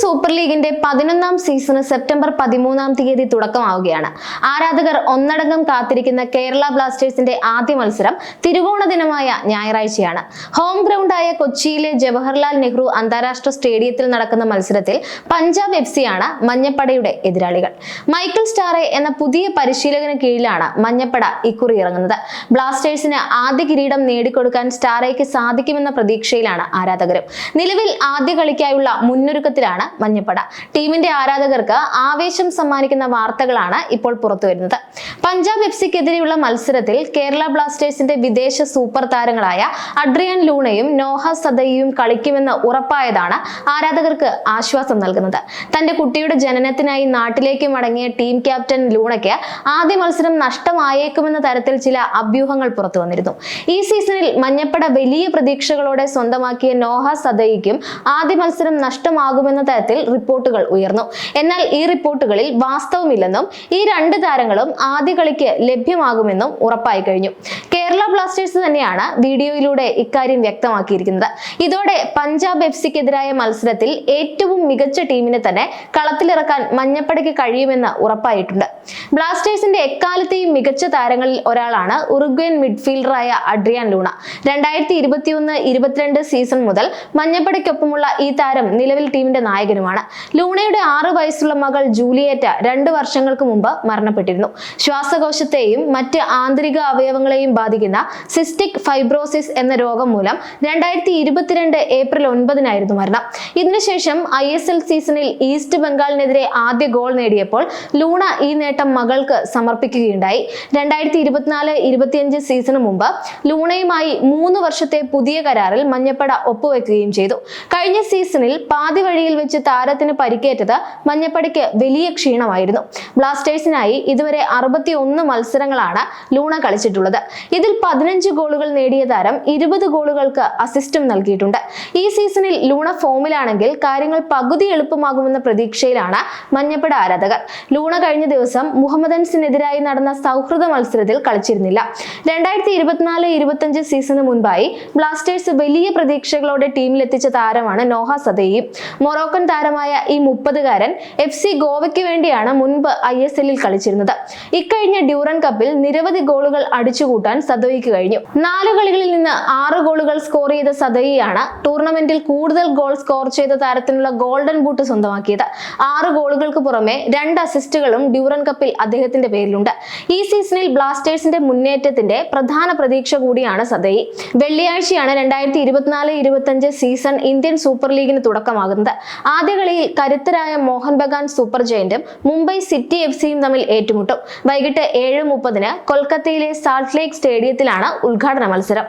Super ലീഗിന്റെ പതിനൊന്നാം season September പതിമൂന്നാം തീയതി തുടക്കമാവുകയാണ്. ആരാധകർ ഒന്നടങ്കം കാത്തിരിക്കുന്ന കേരള ബ്ലാസ്റ്റേഴ്സിന്റെ ആദ്യ മത്സരം തിരുവോണ ദിനമായ ഞായറാഴ്ചയാണ്. ഹോം ഗ്രൗണ്ടായ കൊച്ചിയിലെ ജവഹർലാൽ നെഹ്റു അന്താരാഷ്ട്ര സ്റ്റേഡിയത്തിൽ നടക്കുന്ന മത്സരത്തിൽ പഞ്ചാബ് എഫ് സിയാണ് മഞ്ഞപ്പടയുടെ എതിരാളികൾ. മൈക്കിൾ സ്റ്റാറെ എന്ന പുതിയ പരിശീലകന് കീഴിലാണ് മഞ്ഞപ്പട ഇക്കുറി ഇറങ്ങുന്നത്. ബ്ലാസ്റ്റേഴ്സിന് ആദ്യ കിരീടം നേടിക്കൊടുക്കാൻ സ്റ്റാറേക്ക് സാധിക്കുമെന്ന പ്രതീക്ഷയിലാണ് ആരാധകരും. നിലവിൽ ആദ്യ കളിക്കായുള്ള മുന്നൊരുക്കത്തിലാണ് മഞ്ഞപ്പട. ടീമിന്റെ ആരാധകർക്ക് ആവേശം സമ്മാനിക്കുന്ന വാർത്തകളാണ് ഇപ്പോൾ പുറത്തു വരുന്നത്. പഞ്ചാബ് എഫ് സിക്കെതിരെയുള്ള മത്സരത്തിൽ കേരള ബ്ലാസ്റ്റേഴ്സിന്റെ വിദേശ സൂപ്പർ താരങ്ങളായ അഡ്രിയൻ ലൂണയും നോഹ സദയും കളിക്കുമെന്ന് ഉറപ്പായതാണ് ആരാധകർക്ക് ആശ്വാസം നൽകുന്നത്. തന്റെ കുട്ടിയുടെ ജനനത്തിനായി നാട്ടിലേക്ക് മടങ്ങിയ ടീം ക്യാപ്റ്റൻ ലൂണയ്ക്ക് ആദ്യ മത്സരം നഷ്ടമായേക്കുമെന്ന തരത്തിൽ ചില അഭ്യൂഹങ്ങൾ പുറത്തു വന്നിരുന്നു. ഈ സീസണിൽ മഞ്ഞപ്പട വലിയ പ്രതീക്ഷകളോടെ സ്വന്തമാക്കിയ നോഹ സദയ്ക്കും ആദ്യ മത്സരം നഷ്ടമാകുമെന്ന തരത്തിൽ റിപ്പോർട്ടുകൾ ഉയർന്നു. എന്നാൽ ഈ റിപ്പോർട്ടുകളിൽ വാസ്തവമില്ലെന്നും ഈ രണ്ട് താരങ്ങളും ആദ്യ കളിക്ക് ലഭ്യമാകുമെന്നും ഉറപ്പായി കഴിഞ്ഞു. കേരള ബ്ലാസ്റ്റേഴ്സ് തന്നെയാണ് വീഡിയോയിലൂടെ ഇക്കാര്യം വ്യക്തമാക്കിയിരിക്കുന്നത്. ഇതോടെ പഞ്ചാബ് എഫ് സിക്കെതിരായ മത്സരത്തിൽ ഏറ്റവും മികച്ച ടീമിനെ തന്നെ കളത്തിലിറക്കാൻ മഞ്ഞപ്പടയ്ക്ക് കഴിയുമെന്ന് ഉറപ്പായിട്ടുണ്ട്. ബ്ലാസ്റ്റേഴ്സിന്റെ എക്കാലത്തെയും മികച്ച താരങ്ങളിൽ ഒരാളാണ് ഉറുഗ്വൻ മിഡ്ഫീൽഡറായ അഡ്രിയാൻ ലൂണ. രണ്ടായിരത്തി ഇരുപത്തിയൊന്ന് ഇരുപത്തിരണ്ട് സീസൺ മുതൽ മഞ്ഞപ്പടയ്ക്കൊപ്പമുള്ള ഈ താരം നിലവിൽ ടീമിന്റെ നായകനുമാണ്. ലൂണയുടെ ആറ് വയസ്സുള്ള മകൾ ജൂലിയേറ്റ രണ്ട് വർഷങ്ങൾക്ക് മുമ്പ് മരണപ്പെട്ടിരുന്നു. ശ്വാസകോശത്തെയും മറ്റ് ആന്തരിക അവയവങ്ങളെയും ബാധിക്കുന്ന സിസ്റ്റിക് ഫൈബ്രോസിസ് എന്ന രോഗം മൂലം രണ്ടായിരത്തി ഇരുപത്തിരണ്ട് ഏപ്രിൽ ഒൻപതിനായിരുന്നു മരണം. ഇതിനുശേഷം ഐ എസ് എൽ സീസണിൽ ഈസ്റ്റ് ബംഗാളിനെതിരെ ആദ്യ ഗോൾ നേടിയപ്പോൾ ലൂണ ഈ നേട്ടം മകൾക്ക് സമർപ്പിക്കുകയുണ്ടായി. രണ്ടായിരത്തി ഇരുപത്തിനാല് ഇരുപത്തിയഞ്ച് സീസണ് മുമ്പ് ലൂണയുമായി മൂന്ന് വർഷത്തെ പുതിയ കരാറിൽ മഞ്ഞപ്പട ഒപ്പുവെക്കുകയും ചെയ്തു. കഴിഞ്ഞ സീസണിൽ പാതി വഴിയിൽ വെച്ച് താരത്തിന് പരിക്കേറ്റത് മഞ്ഞപ്പടയ്ക്ക് വലിയ ക്ഷീണമായിരുന്നു. ബ്ലാസ്റ്റേഴ്സിനായി ഇതുവരെ അറുപത്തി ഒന്ന് മത്സരങ്ങളാണ് ലൂണ കളിച്ചിട്ടുള്ളത്. ഇതിൽ പതിനഞ്ച് ഗോളുകൾ നേടിയ താരം ഇരുപത് ഗോളുകൾക്ക് അസിസ്റ്റും നൽകിയിട്ടുണ്ട്. ഈ സീസണിൽ ലൂണ ഫോമിലാണെങ്കിൽ കാര്യങ്ങൾ പകുതി എളുപ്പമാകുമെന്ന പ്രതീക്ഷയിലാണ് മഞ്ഞപ്പട ആരാധകർ. ലൂണ കഴിഞ്ഞ ദിവസം മുഹമ്മദൻസിനെതിരായി നടന്ന സൗഹൃദ മത്സരത്തിൽ കളിച്ചിരുന്നില്ല. രണ്ടായിരത്തി ഇരുപത്തിനാല് ഇരുപത്തിയഞ്ച് സീസണ് മുൻപായി ബ്ലാസ്റ്റേഴ്സ് വലിയ പ്രതീക്ഷകളോടെ ടീമിലെത്തിച്ച താരമാണ് നോഹ സദയും മൊറോക്കൻ താരമായ ഈ മുപ്പതുകാരൻ എഫ് സി ഗോവയ്ക്ക് വേണ്ടിയാണ് മുൻപ് ഐ എസ് എല്ലിൽ കളിച്ചിരുന്നത്. ഇക്കഴിഞ്ഞ ഡ്യൂറൻ കപ്പിൽ നിരവധി ഗോളുകൾ അടിച്ചുകൂട്ടാൻ സദോയിക്ക് കഴിഞ്ഞു. നാല് കളികളിൽ നിന്ന് ആറ് ഗോളുകൾ സ്കോർ ചെയ്ത സദയിയാണ് ടൂർണമെന്റിൽ കൂടുതൽ ഗോൾ സ്കോർ ചെയ്ത താരത്തിനുള്ള ഗോൾഡൻ ബൂട്ട് സ്വന്തമാക്കിയത്. ആറ് ഗോളുകൾക്ക് പുറമെ രണ്ട് അസിസ്റ്റുകളും ഡ്യൂറൻ കപ്പിൽ അദ്ദേഹത്തിന്റെ പേരിലുണ്ട്. ഈ സീസണിൽ ബ്ലാസ്റ്റേഴ്സിന്റെ മുന്നേറ്റത്തിന്റെ പ്രധാന പ്രതീക്ഷ കൂടിയാണ് സദയി. വെള്ളിയാഴ്ചയാണ് രണ്ടായിരത്തി ഇരുപത്തിനാല് ഇരുപത്തിയഞ്ച് സീസൺ ഇന്ത്യൻ സൂപ്പർ ലീഗിന് തുടക്കമാകുന്നത്. ആദ്യ കളിയിൽ കരുത്തരായ മോഹൻ ബഗാൻ സൂപ്പർ ജയന്റും മുംബൈ സിറ്റി എഫ് സിയും തമ്മിൽ ഏറ്റുമുട്ടും. വൈകിട്ട് ഏഴ് മുപ്പതിന് കൊൽക്കത്തയിലെ സാൾട്ട് ലേക്ക് സ്റ്റേഡിയത്തിലാണ് ഉദ്ഘാടന മത്സരം.